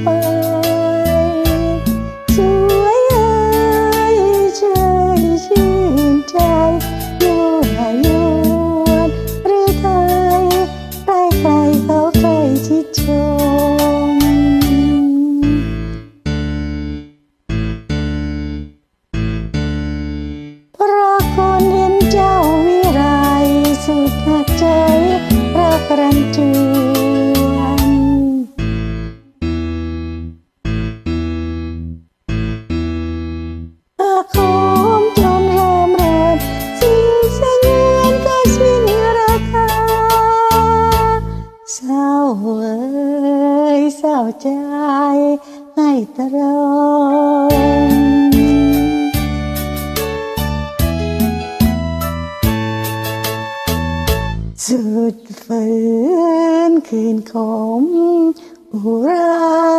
ไป สวยเอ้เชยชื่นใจยั่วยนหรือไทยใครใครเขาใครชิดชมเราะคเห็นเจ้าวิไรสุดใจรักรันจื เศร้าเอ้ยเศร้าใจให้ตรองจุดฝืนคืนขมอุรา